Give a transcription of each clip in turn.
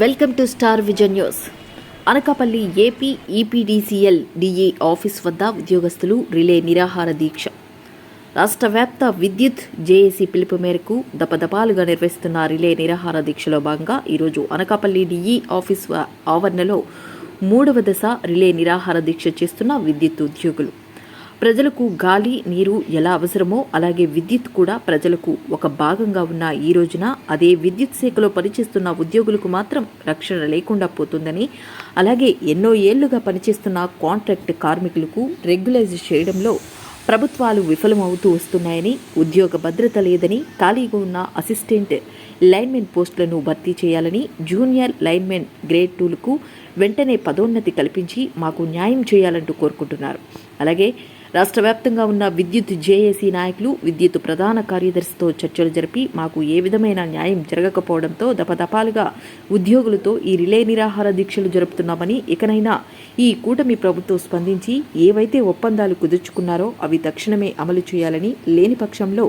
Welcome to Star Vision News. Anakapalli AP EPDCL DE office వద్ద ఉద్యోగస్తులు relay నిరాహార దీక్ష. రాష్ట్ర వ్యాప్త విద్యుత్ జేఏసీ పిలుపు మేరకు దపదపాలుగా నిర్వహిస్తున్న రిలే నిరాహార దీక్షలో భాగంగా ఈరోజు అనకాపల్లి డిఈ ఆఫీస్ ఆవరణలో మూడవ దశ రిలే నిరాహార దీక్ష చేస్తున్న విద్యుత్ ఉద్యోగులు. ప్రజలకు గాలి నీరు ఎలా అవసరమో అలాగే విద్యుత్ కూడా ప్రజలకు ఒక భాగంగా ఉన్న ఈ రోజున అదే విద్యుత్ శాఖలో పనిచేస్తున్న ఉద్యోగులకు మాత్రం రక్షణ లేకుండా పోతుందని అలాగే ఎన్నో ఏళ్ళుగా పనిచేస్తున్న కాంట్రాక్ట్ కార్మికులకు రెగ్యులైజ్ చేయడంలో ప్రభుత్వాలు విఫలమవుతూ వస్తున్నాయని ఉద్యోగ భద్రత లేదని ఖాళీగా ఉన్న అసిస్టెంట్ లైన్మెన్ పోస్టులను భర్తీ చేయాలని జూనియర్ లైన్మెన్ గ్రేడ్ టూలకు వెంటనే పదోన్నతి కల్పించి మాకు న్యాయం చేయాలంటూ కోరుకుంటున్నారు. అలాగే రాష్ట్ర వ్యాప్తంగా ఉన్న విద్యుత్ జేఏసీ నాయకులు విద్యుత్ ప్రధాన కార్యదర్శితో చర్చలు జరిపి మాకు ఏ విధమైన న్యాయం జరగకపోవడంతో దపదపాలుగా ఉద్యోగులతో ఈ రిలే నిరాహార దీక్షలు జరుపుతున్నామని ఇకనైనా ఈ కూటమి ప్రభుత్వం స్పందించి ఏవైతే ఒప్పందాలు కుదుర్చుకున్నారో అవి తక్షణమే అమలు చేయాలని లేని పక్షంలో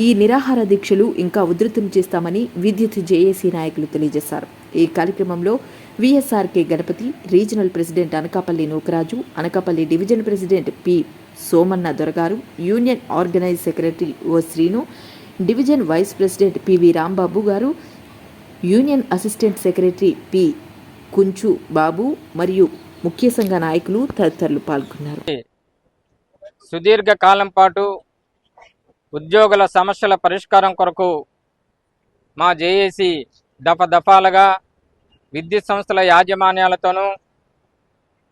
ఈ నిరాహార దీక్షలు ఇంకా ఉధృతం చేస్తామని విద్యుత్ జేఏసీ నాయకులు తెలియజేశారు. ఈ కార్యక్రమంలో VSRK Ganapathi regional president Anakapalli Nukaraju Anakapalli division president P Somanna దొరగారు union organise secretary O Srinu division vice president PV Rambabu garu union assistant secretary P Kunchu Babu మరియు ముఖ్య సంఘ నాయకులు తదితరులు పాల్గొన్నారు. సుదీర్ఘ కాలం పాటు ఉద్యోగుల సమస్యల పరిష్కారం కొరకు మా జేఏసీ దఫ దఫాలుగా విద్యుత్ సంస్థల యాజమాన్యాలతోనూ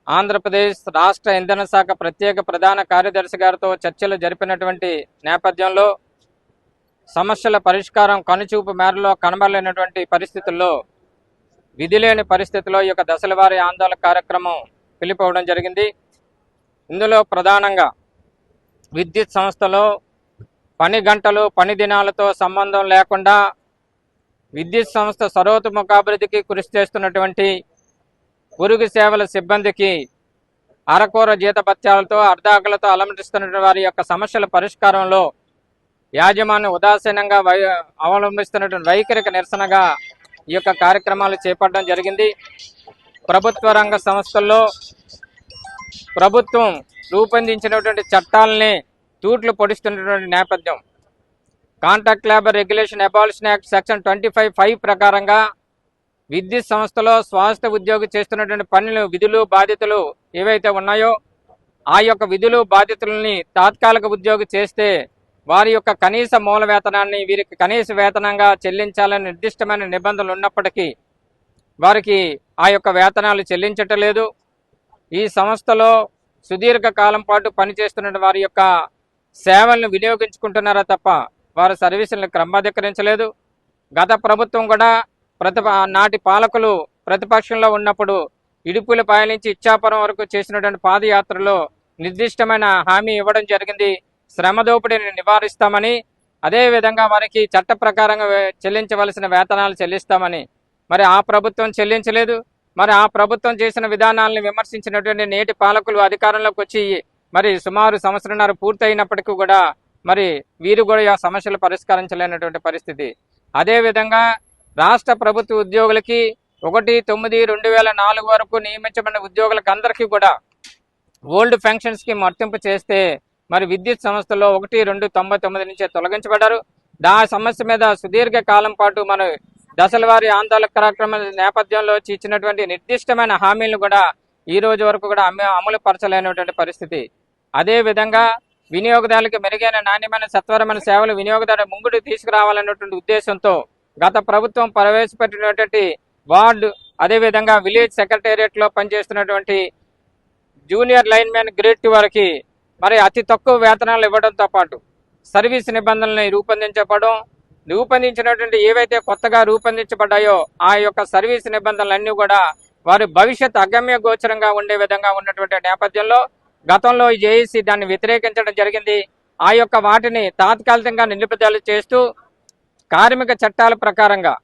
ఆంధ్రప్రదేశ్ రాష్ట్ర ఇంధన శాఖ ప్రత్యేక ప్రధాన కార్యదర్శి గారితో చర్చలు జరిపినటువంటి నేపథ్యంలో సమస్యల పరిష్కారం కనుచూపు మేరలో కనబడలేనటువంటి పరిస్థితుల్లో విధి లేని పరిస్థితిలో ఈ యొక్క దశలవారీ ఆందోళన కార్యక్రమం పిలిపోవడం జరిగింది. ఇందులో ప్రధానంగా విద్యుత్ సంస్థలో పని గంటలు పని దినాలతో సంబంధం లేకుండా విద్యుత్ సంస్థ సర్వతోముఖాభివృద్ధికి కృషి చేస్తున్నటువంటి పొరుగు సేవల సిబ్బందికి అరకూర జీతభత్యాలతో అర్ధాకులతో అలమటిస్తున్న వారి యొక్క సమస్యల పరిష్కారంలో యాజమాన్యం ఉదాసీనంగా వై అవలంబిస్తున్నటువంటి వైఖరికి నిరసనగా ఈ యొక్క కార్యక్రమాలు చేపట్టడం జరిగింది. ప్రభుత్వ రంగ సంస్థల్లో ప్రభుత్వం రూపొందించినటువంటి చట్టాలని తూట్లు పొడిస్తున్నటువంటి నేపథ్యం. Contract labour regulation abolition act section twenty five five ప్రకారంగా విద్యుత్ సంస్థలో స్వాస్థ ఉద్యోగి చేస్తున్నటువంటి పనులు విధులు బాధ్యతలు ఏవైతే ఉన్నాయో ఆ యొక్క విధులు బాధ్యతలని తాత్కాలిక ఉద్యోగి చేస్తే వారి యొక్క కనీస మూల వేతనాన్ని వీరికి కనీస వేతనంగా చెల్లించాలని నిర్దిష్టమైన నిబంధనలు ఉన్నప్పటికీ వారికి ఆ యొక్క వేతనాలు చెల్లించటలేదు. ఈ సంస్థలో సుదీర్ఘ కాలం పాటు పనిచేస్తున్న వారి యొక్క సేవలను వినియోగించుకుంటున్నారా తప్ప వారి సర్వీసులను క్రమబద్ధీకరించలేదు గత ప్రభుత్వం కూడా ప్రతి నాటి పాలకులు ప్రతిపక్షంలో ఉన్నప్పుడు ఇడుపుల నుంచి ఇచ్చాపురం వరకు చేసినటువంటి పాదయాత్రలో నిర్దిష్టమైన హామీ ఇవ్వడం జరిగింది. శ్రమ దోపిడీని నివారిస్తామని అదేవిధంగా వారికి చట్ట ప్రకారంగా చెల్లించవలసిన వేతనాలు చెల్లిస్తామని. మరి ఆ ప్రభుత్వం చెల్లించలేదు. మరి ఆ ప్రభుత్వం చేసిన విధానాలను విమర్శించినటువంటి నేటి పాలకులు అధికారంలోకి వచ్చి మరి సుమారు సంవత్సరంన్నర పూర్తయినప్పటికీ కూడా మరి వీరు కూడా ఆ సమస్యలు పరిష్కరించలేనటువంటి పరిస్థితి. అదేవిధంగా రాష్ట్ర ప్రభుత్వ ఉద్యోగులకి ఒకటి తొమ్మిది రెండు వేల నాలుగు వరకు నియమించబడిన ఉద్యోగులకు అందరికీ కూడా ఓల్డ్ పెన్షన్ మర్తింపు వర్తింపు చేస్తే మరి విద్యుత్ సంస్థలో ఒకటి రెండు తొంభై తొమ్మిది నుంచే తొలగించబడ్డారు. దా సమస్య మీద సుదీర్ఘ కాలం పాటు మన దశల వారి ఆందోళన కార్యక్రమం నేపథ్యంలో ఇచ్చినటువంటి నిర్దిష్టమైన హామీలను కూడా ఈ రోజు వరకు కూడా అమలుపరచలేనటువంటి అమలు పరచలేనటువంటి పరిస్థితి. అదే విధంగా వినియోగదారులకు మెరుగైన నాణ్యమైన సత్వరమైన సేవలు వినియోగదారు ముంగుడు తీసుకురావాలన్నటువంటి ఉద్దేశంతో గత ప్రభుత్వం ప్రవేశపెట్టినటువంటి వార్డు అదేవిధంగా విలేజ్ సెక్రటేరియట్లో పనిచేస్తున్నటువంటి junior lineman grade two వారికి మరి అతి తక్కువ వేతనాలు ఇవ్వడంతో పాటు సర్వీస్ నిబంధనల్ని రూపొందించబడడం రూపొందించినటువంటి ఏవైతే కొత్తగా రూపొందించబడ్డాయో ఆ యొక్క సర్వీస్ నిబంధనలన్నీ కూడా వారి భవిష్యత్ అగమ్య గోచరంగా ఉండే విధంగా ఉన్నటువంటి నేపథ్యంలో గతంలో ఈ జేఏసీ దాన్ని వ్యతిరేకించడం జరిగింది. ఆ యొక్క వాటిని తాత్కాలికంగా నిలుపుదల చేస్తూ కార్మిక చట్టాల ప్రకారంగా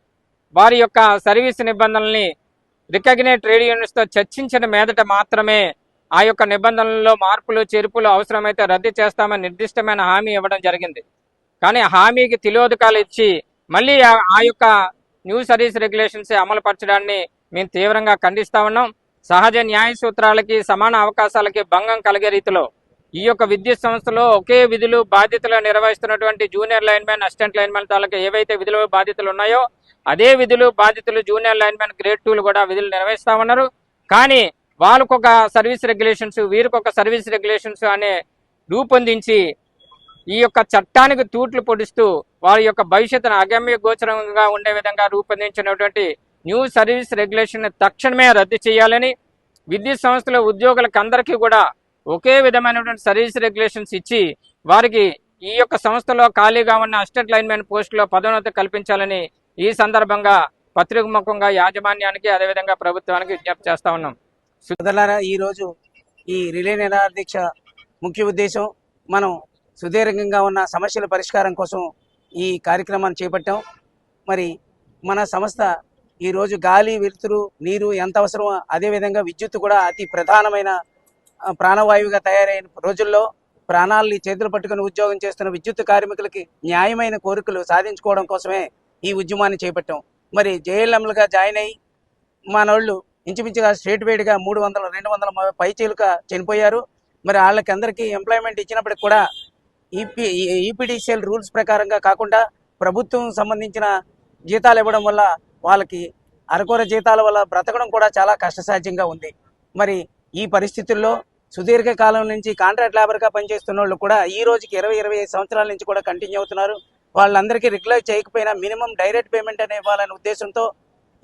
వారి యొక్క సర్వీస్ నిబంధనల్ని రికగ్నేట్ ట్రేడ్ యూనియన్స్తో చర్చించిన మీదట మాత్రమే ఆ యొక్క నిబంధనల్లో మార్పులు చేర్పులు అవసరమైతే రద్దు చేస్తామని నిర్దిష్టమైన హామీ ఇవ్వడం జరిగింది. కానీ హామీకి తిలోదకాలు ఇచ్చి మళ్ళీ ఆ- ఆ యొక్క న్యూ సర్వీస్ రెగ్యులేషన్స్ అమలు పరచడాన్ని మేము తీవ్రంగా ఖండిస్తా ఉన్నాం. సహజ న్యాయ సూత్రాలకి సమాన అవకాశాలకి భంగం కలిగే రీతిలో ఈ యొక్క విద్యుత్ సంస్థలో ఒకే విధులు బాధ్యతలు నిర్వహిస్తున్నటువంటి జూనియర్ లైన్మెన్ అసిస్టెంట్ లైన్మెన్ తాలూకా ఏవైతే విధులు బాధ్యతలు ఉన్నాయో అదే విధులు బాధ్యతలు జూనియర్ లైన్మెన్ గ్రేడ్ టూలు కూడా విధులు నిర్వహిస్తా ఉన్నారు. కానీ వాళ్ళకొక సర్వీస్ రెగ్యులేషన్స్ వీరికొక సర్వీస్ రెగ్యులేషన్స్ అనే రూపొందించి ఈ యొక్క చట్టానికి తూట్లు పొడుస్తూ వారి యొక్క భవిష్యత్తును అగమ్య గోచరంగా ఉండే విధంగా రూపొందించినటువంటి న్యూ సర్వీస్ రెగ్యులేషన్ తక్షణమే రద్దు చేయాలని విద్యుత్ సంస్థల ఉద్యోగులకు అందరికీ కూడా ఒకే విధమైనటువంటి సర్వీస్ రెగ్యులేషన్స్ ఇచ్చి వారికి ఈ యొక్క సంస్థలో ఖాళీగా ఉన్న అసిస్టెంట్ లైన్మెన్ పోస్టులో పదోన్నతి కల్పించాలని ఈ సందర్భంగా పత్రిక ముఖంగా యాజమాన్యానికి అదేవిధంగా ప్రభుత్వానికి విజ్ఞప్తి చేస్తా ఉన్నాం. సోదరులారా ఈరోజు ఈ రిలే నిరాహార ముఖ్య ఉద్దేశం మనం సుదీర్ఘంగా ఉన్న సమస్యల పరిష్కారం కోసం ఈ కార్యక్రమాన్ని చేపట్టాం. మరి మన సంస్థ ఈరోజు గాలి వెలుతురు నీరు ఎంత అవసరమో అదేవిధంగా విద్యుత్ కూడా అతి ప్రధానమైన ప్రాణవాయువుగా తయారైన రోజుల్లో ప్రాణాలని చేతులు పట్టుకుని ఉద్యోగం చేస్తున్న విద్యుత్ కార్మికులకి న్యాయమైన కోరికలు సాధించుకోవడం కోసమే ఈ ఉద్యమాన్ని చేపట్టాం. మరి జేఎల్ఎంలుగా జాయిన్ అయ్యి మనోళ్ళు ఇంచుమించుగా స్టేట్ వైడ్గా మూడు వందల రెండు వందల మ- పైచీలుక చనిపోయారు. మరి వాళ్ళకి అందరికీ ఎంప్లాయ్మెంట్ ఇచ్చినప్పటికి కూడా ఈపీ ఈపీడీసీఎల్ రూల్స్ ప్రకారంగా కాకుండా ప్రభుత్వం సంబంధించిన జీతాలు ఇవ్వడం వల్ల వాళ్ళకి అరకొర జీతాల వల్ల బ్రతకడం కూడా చాలా కష్టసాధ్యంగా ఉంది. మరి ఈ పరిస్థితుల్లో సుదీర్ఘ కాలం నుంచి కాంట్రాక్ట్ లేబర్గా పనిచేస్తున్న వాళ్ళు కూడా ఈ రోజుకి ఇరవై ఇరవై ఐదు సంవత్సరాల నుంచి కూడా కంటిన్యూ అవుతున్నారు. వాళ్ళందరికీ రెగ్యులర్ చేయకపోయినా మినిమం డైరెక్ట్ పేమెంట్ అనే ఇవ్వాలనే ఉద్దేశంతో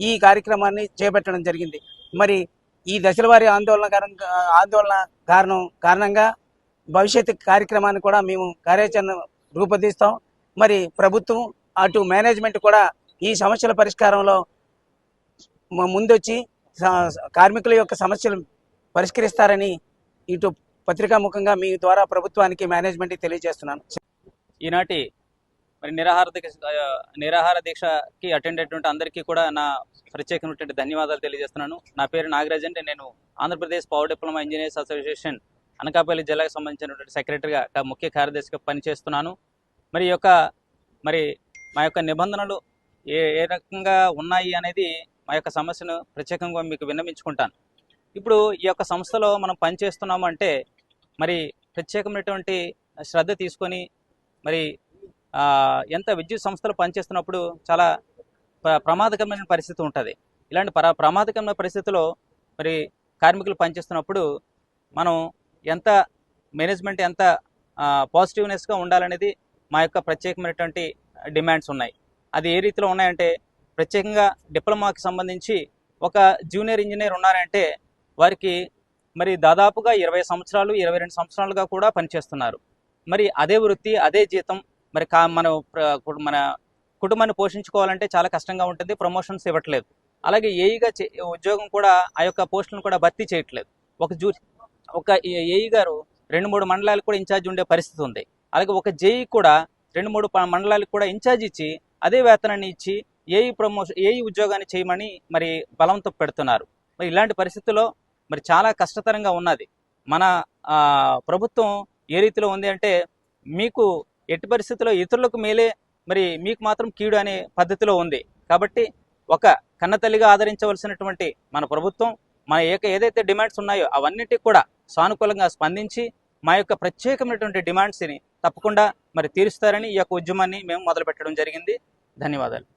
ఈ కార్యక్రమాన్ని చేపట్టడం జరిగింది. మరి ఈ దశల వారి ఆందోళన కారణంగా ఆందోళన కారణం కారణంగా భవిష్యత్ కార్యక్రమాన్ని కూడా మేము కార్యాచరణ రూపొందిస్తాం. మరి ప్రభుత్వం అటు మేనేజ్మెంట్ కూడా ఈ సమస్యల పరిష్కారంలో ముందొచ్చి కార్మికుల యొక్క సమస్యలు పరిష్కరిస్తారని ఇటు పత్రికాముఖంగా మీ ద్వారా ప్రభుత్వానికి మేనేజ్మెంట్కి తెలియజేస్తున్నాను. ఈనాటి మరి నిరాహార దీక్ష నిరాహార దీక్షకి అటెండ్ అయినటువంటి అందరికీ కూడా నా ప్రత్యేకమైనటువంటి ధన్యవాదాలు తెలియజేస్తున్నాను. నా పేరు నాగరాజ్ అంటే నేను Andhra Pradesh power diploma engineers association Anakapalli జిల్లాకు సంబంధించినటువంటి సెక్రటరీగా ముఖ్య కార్యదర్శిగా పనిచేస్తున్నాను. మరి యొక్క మరి మా యొక్క నిబంధనలు ఏ ఏ రకంగా ఉన్నాయి అనేది మా యొక్క సమస్యను ప్రత్యేకంగా మీకు విన్నవించుకుంటాను. ఇప్పుడు ఈ యొక్క సంస్థలో మనం పనిచేస్తున్నామంటే మరి ప్రత్యేకమైనటువంటి శ్రద్ధ తీసుకొని మరి ఎంత విద్యుత్ సంస్థలు పనిచేస్తున్నప్పుడు చాలా ప్ర- ప్రమాదకరమైన పరిస్థితి ఉంటుంది. ఇలాంటి ప్ర ప్రమాదకరమైన పరిస్థితిలో మరి కార్మికులు పనిచేస్తున్నప్పుడు మనం ఎంత మేనేజ్మెంట్ ఎంత పాజిటివ్నెస్గా ఉండాలనేది మా యొక్క ప్రత్యేకమైనటువంటి డిమాండ్స్ ఉన్నాయి. అది ఏ రీతిలో ఉన్నాయంటే ప్రత్యేకంగా డిప్లొమాకి సంబంధించి ఒక జూనియర్ ఇంజనీర్ ఉన్నారంటే వారికి మరి దాదాపుగా ఇరవై సంవత్సరాలు ఇరవై రెండు సంవత్సరాలుగా కూడా పనిచేస్తున్నారు. మరి అదే వృత్తి అదే జీతం మరి కా మన మన కుటుంబాన్ని పోషించుకోవాలంటే చాలా కష్టంగా ఉంటుంది ప్రమోషన్స్ ఇవ్వట్లేదు. అలాగే ఏఈగా చే- ఉద్యోగం కూడా ఆ యొక్క పోస్టులను కూడా భర్తీ చేయట్లేదు. ఒక జూ ఒక ఏఈ గారు రెండు మూడు మండలాలకు కూడా ఇన్ఛార్జ్ ఉండే పరిస్థితి ఉంది. అలాగే ఒక జేఈ కూడా రెండు మూడు మండలాలకు కూడా ఇన్ఛార్జ్ ఇచ్చి అదే వేతనాన్ని ఇచ్చి ఏఈ ప్రమోషన్ ఏఈ ఉద్యోగాన్ని చేయమని మరి బలంతో పెడుతున్నారు. మరి ఇలాంటి పరిస్థితుల్లో మరి చాలా కష్టతరంగా ఉన్నది. మన ప్రభుత్వం ఏ రీతిలో ఉంది అంటే మీకు ఎట్టి పరిస్థితుల్లో ఇతరులకు మేలే మరి మీకు మాత్రం కీడు అనే పద్ధతిలో ఉంది. కాబట్టి ఒక కన్నతల్లిగా ఆదరించవలసినటువంటి మన ప్రభుత్వం మన ఏక ఏదైతే డిమాండ్స్ ఉన్నాయో అవన్నిటికి కూడా సానుకూలంగా స్పందించి మా యొక్క ప్రత్యేకమైనటువంటి డిమాండ్స్ని తప్పకుండా మరి తీరుస్తారని ఈ యొక్క ఉద్యమాన్ని మేము మొదలు పెట్టడం జరిగింది. ధన్యవాదాలు.